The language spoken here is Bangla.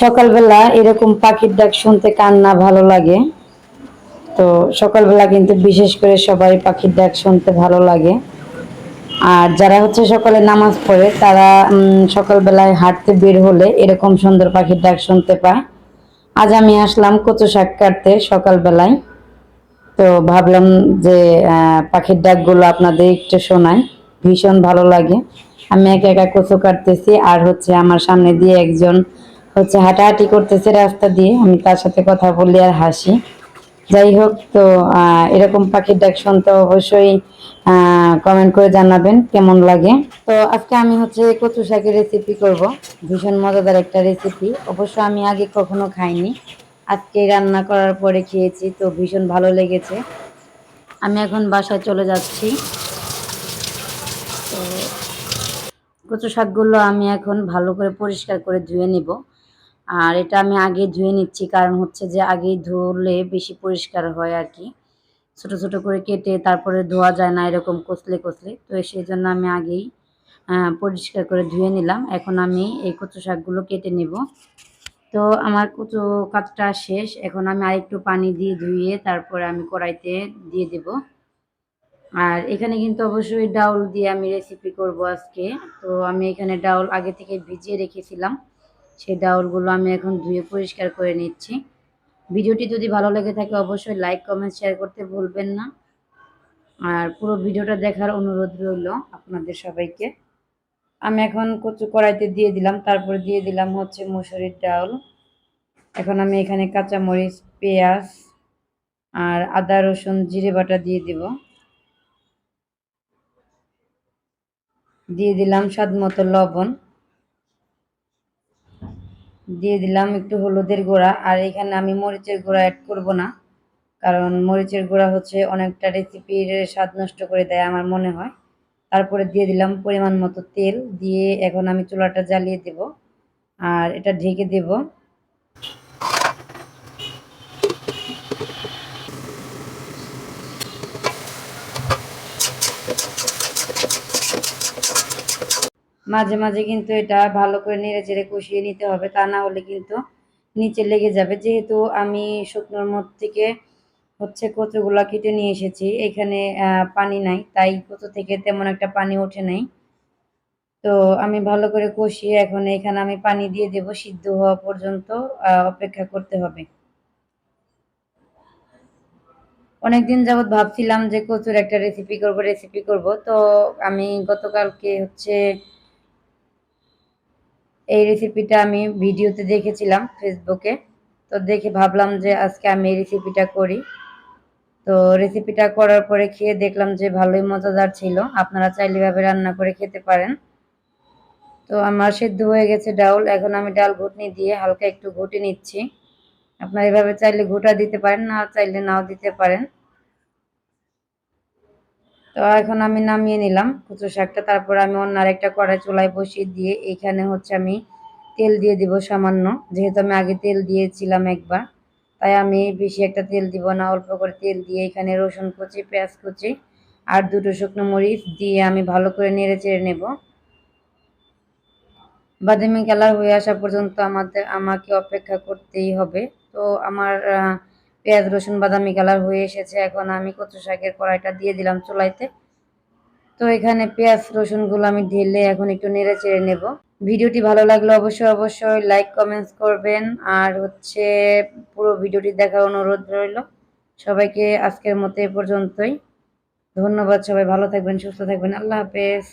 সকালবেলা এরকম পাখির ডাক শুনতে কার না ভালো লাগে। তো সকালবেলা কিন্তু বিশেষ করে সবাই পাখির ডাক শুনতে ভালো লাগে। আর যারা হচ্ছে সকালে নামাজ পড়ে, তারা সকালবেলায় হাঁটতে বের হলে এরকম সুন্দর পাখির ডাক শুনতে পায়। আজ আমি আসলাম কচু শাক কাটতে সকালবেলায়। তো ভাবলাম যে পাখির ডাকগুলো আপনাদের একটু শোনাই। ভীষণ ভালো লাগে। আমি একা একা কচু কাটতেছি, আর হচ্ছে আমার সামনে দিয়ে একজন হচ্ছে হাঁটাহাঁটি করতেছে রাস্তা দিয়ে। আমি তার সাথে কথা বলি আর হাসি। যাই হোক, তো এরকম পাখির ডাক শুনতে অবশ্যই কমেন্ট করে জানাবেন কেমন লাগে। তো, আজকে আমি হচ্ছে কচু শাকের রেসিপি করব। ভীষণ মজাদার একটা রেসিপি অবশ্য আমি আগে কখনো খাইনি। আজকে রান্না করার পরে খেয়েছি, তো ভীষণ ভালো লেগেছে। আমি এখন বাসায় চলে যাচ্ছি। তো, কচু শাকগুলো আমি এখন ভালো করে পরিষ্কার করে ধুয়ে নিব। আর এটা আমি আগে ধুয়ে নিচ্ছি, কারণ হচ্ছে যে আগে ধুলে বেশি পরিষ্কার হয় আর কি। ছোট ছোট করে কেটে তারপরে ধোয়া যায় না এরকম কচলে কচলে। তো সেই জন্য আমি আগেই পরিষ্কার করে ধুয়ে নিলাম। এখন আমি এই কচু শাকগুলো কেটে নেব। তো আমার কচু কাজটা শেষ। এখন আমি আরেকটু পানি দিয়ে ধুয়ে তারপরে আমি কড়াইতে দিয়ে দেব। আর এখানে কিন্তু অবশ্যই ডাউল দিয়ে আমি রেসিপি করব আজকে। তো আমি এখানে ডাউল আগে থেকে ভিজিয়ে রেখেছিলাম। সেই ডাউলগুলো আমি এখন ধুয়ে পরিষ্কার করে নিচ্ছি। ভিডিওটি যদি ভালো লেগে থাকে অবশ্যই লাইক, কমেন্ট, শেয়ার করতে ভুলবেন না। আর পুরো ভিডিওটা দেখার অনুরোধ রইল আপনাদের সবাইকে। আমি এখন কচু কড়াইতে দিয়ে দিলাম, তারপরে দিয়ে দিলাম হচ্ছে মুসুরির ডাউল। এখন আমি এখানে কাঁচামরিচ, পেঁয়াজ আর আদা, রসুন, জিরে বাটা দিয়ে দিব। দিয়ে দিলাম স্বাদ মতো লবণ। দিয়ে দিলাম একটু হলুদের গুঁড়া। আর এখানে আমি মরিচের গুঁড়া অ্যাড করব না, কারণ মরিচের গুঁড়া হচ্ছে অনেকটা রেসিপির স্বাদ নষ্ট করে দেয় আমার মনে হয়। তারপরে দিয়ে দিলাম পরিমাণ মতো তেল, দিয়ে এখন আমি চুলাটা জ্বালিয়ে দেব। আর এটা ঢেকে দেব। মাঝে মাঝে কিন্তু এটা ভালো করে নেড়ে চেড়ে কষিয়ে নিতে হবে, তা না হলে কিন্তু নিচে লেগে যাবে। যেহেতু আমি শুকনোর মধ্যে থেকে হচ্ছে কচুগুলা কেটে নিয়ে এসেছি, এখানে পানি নাই, তাই কচু থেকে তেমন একটা পানি ওঠে নাই। তো আমি ভালো করে কষিয়ে এখন এখানে আমি পানি দিয়ে দেব, সিদ্ধ হওয়া পর্যন্ত অপেক্ষা করতে হবে। অনেকদিন যাবৎ ভাবছিলাম যে কচুর একটা রেসিপি করব রেসিপি করব, তো আমি গতকালকে হচ্ছে এই রেসিপিটা আমি ভিডিওতে দেখেছিলাম ফেসবুকে তো দেখে ভাবলাম যে আজকে আমি এই রেসিপিটা করি। তো রেসিপিটা করার পরে খেয়ে দেখলাম যে ভালোই মজাদার ছিল। আপনারা চাইলে এভাবে রান্না করে খেতে পারেন। তো আমার সেদ্ধ হয়ে গেছে ডাউল। এখন আমি ডাল ঘুটনি দিয়ে হালকা একটু ঘুটে নিচ্ছি। আপনারা এভাবে চাইলে ঘুটা দিতে পারেন, না চাইলে নাও দিতে পারেন। তো এখন আমি নামিয়ে নিলাম কচু শাকটা। তারপর আমি অন্য আরেকটা কড়াই চুলায় বসিয়ে দিয়ে এখানে হচ্ছে আমি তেল দিয়ে দিব সামান্য। যেহেতু আমি আগে তেল দিয়েছিলাম একবার, তাই আমি বেশি একটা তেল দিব না, অল্প করে তেল দিয়ে এখানে রসুন কুচি, পেঁয়াজ কুচি আর দুটো শুকনো মরিচ দিয়ে আমি ভালো করে নেড়ে চেড়ে নেব। বাদামি কালার হয়ে আসা পর্যন্ত আমাদের, আমাকে অপেক্ষা করতেই হবে। তো আমার পেঁয়াজ, রসুন, বাদামি কালার হয়ে এসেছে। এখন আমি কচু শাকের কড়াইটা দিয়ে দিলাম চুলাইতে। তো এখানে পেঁয়াজ, রসুনগুলো আমি ঢেলে এখন একটু নেড়ে চেড়ে নেব। ভিডিওটি ভালো লাগলে অবশ্যই অবশ্যই লাইক কমেন্টস করবেন। আর হচ্ছে পুরো ভিডিওটি দেখার অনুরোধ রইল। সবাইকে আজকের মতো এ পর্যন্তই। ধন্যবাদ সবাই, ভালো থাকবেন, সুস্থ থাকবেন। আল্লাহ হাফেজ।